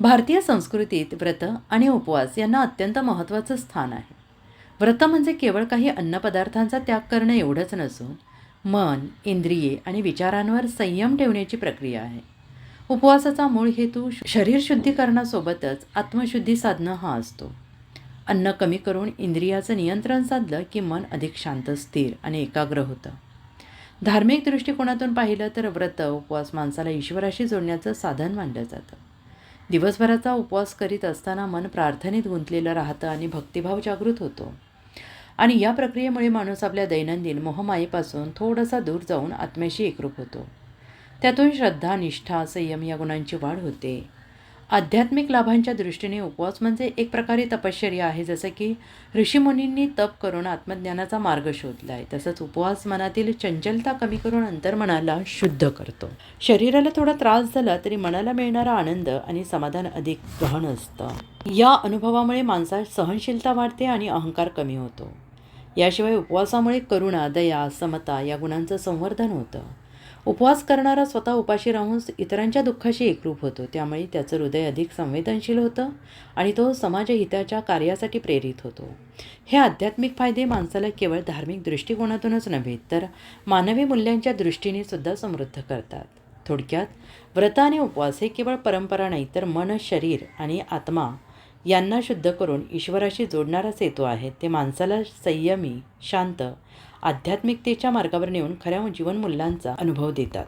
भारतीय संस्कृतीत व्रत आणि उपवास यांना अत्यंत महत्त्वाचं स्थान आहे. व्रत म्हणजे केवळ काही अन्नपदार्थांचा त्याग करणं एवढंच नसून मन इंद्रिये आणि विचारांवर संयम ठेवण्याची प्रक्रिया आहे. उपवासाचा मूळ हेतू शरीर शुद्धीकरणासोबतच आत्मशुद्धी साधणं हा असतो. अन्न कमी करून इंद्रियाचं नियंत्रण साधलं की मन अधिक शांत स्थिर आणि एकाग्र होतं. धार्मिक दृष्टिकोनातून पाहिलं तर व्रत उपवास माणसाला ईश्वराशी जोडण्याचं साधन मानलं जातं. दिवसभराचा उपवास करीत असताना मन प्रार्थनेत गुंतलेलं राहतं आणि भक्तिभाव जागृत होतो. आणि या प्रक्रियेमुळे माणूस आपल्या दैनंदिन मोहमायेपासून थोडासा दूर जाऊन आत्म्याशी एकरूप होतो. त्यातून श्रद्धा निष्ठा संयम या गुणांची वाढ होते. आध्यात्मिक लाभांच्या दृष्टीने उपवास म्हणजे एक प्रकारे तपश्चर्या आहे जसं की ऋषीमुनींनी तप करून आत्मज्ञानाचा मार्ग शोधला आहे तसंच उपवास मनातील चंचलता कमी करून अंतर्मनाला शुद्ध करतो. शरीराला थोडा त्रास झाला तरी मनाला मिळणारा आनंद आणि समाधान अधिक गहन असतं. या अनुभवामुळे माणसात सहनशीलता वाढते आणि अहंकार कमी होतो. याशिवाय उपवासामुळे करुणा दया समता या गुणांचं संवर्धन होतं. उपवास करणारा स्वतः उपाशी राहून इतरांच्या दुःखाशी एकरूप होतो. त्यामुळे त्याचं हृदय अधिक संवेदनशील होतं आणि तो समाजहिताच्या कार्यासाठी प्रेरित होतो. हे आध्यात्मिक फायदे माणसाला केवळ धार्मिक दृष्टिकोनातूनच नव्हे तर मानवी मूल्यांच्या दृष्टीने सुद्धा समृद्ध करतात. थोडक्यात व्रत आणि उपवास हे केवळ परंपरा नाही तर मन शरीर आणि आत्मा यांना शुद्ध करून ईश्वराशी जोडणारा सेतू आहे. ते माणसाला संयमी शांत आध्यात्मिकतेच्या मार्गावर नेऊन खऱ्या जीवनमूल्यांचा अनुभव देतात.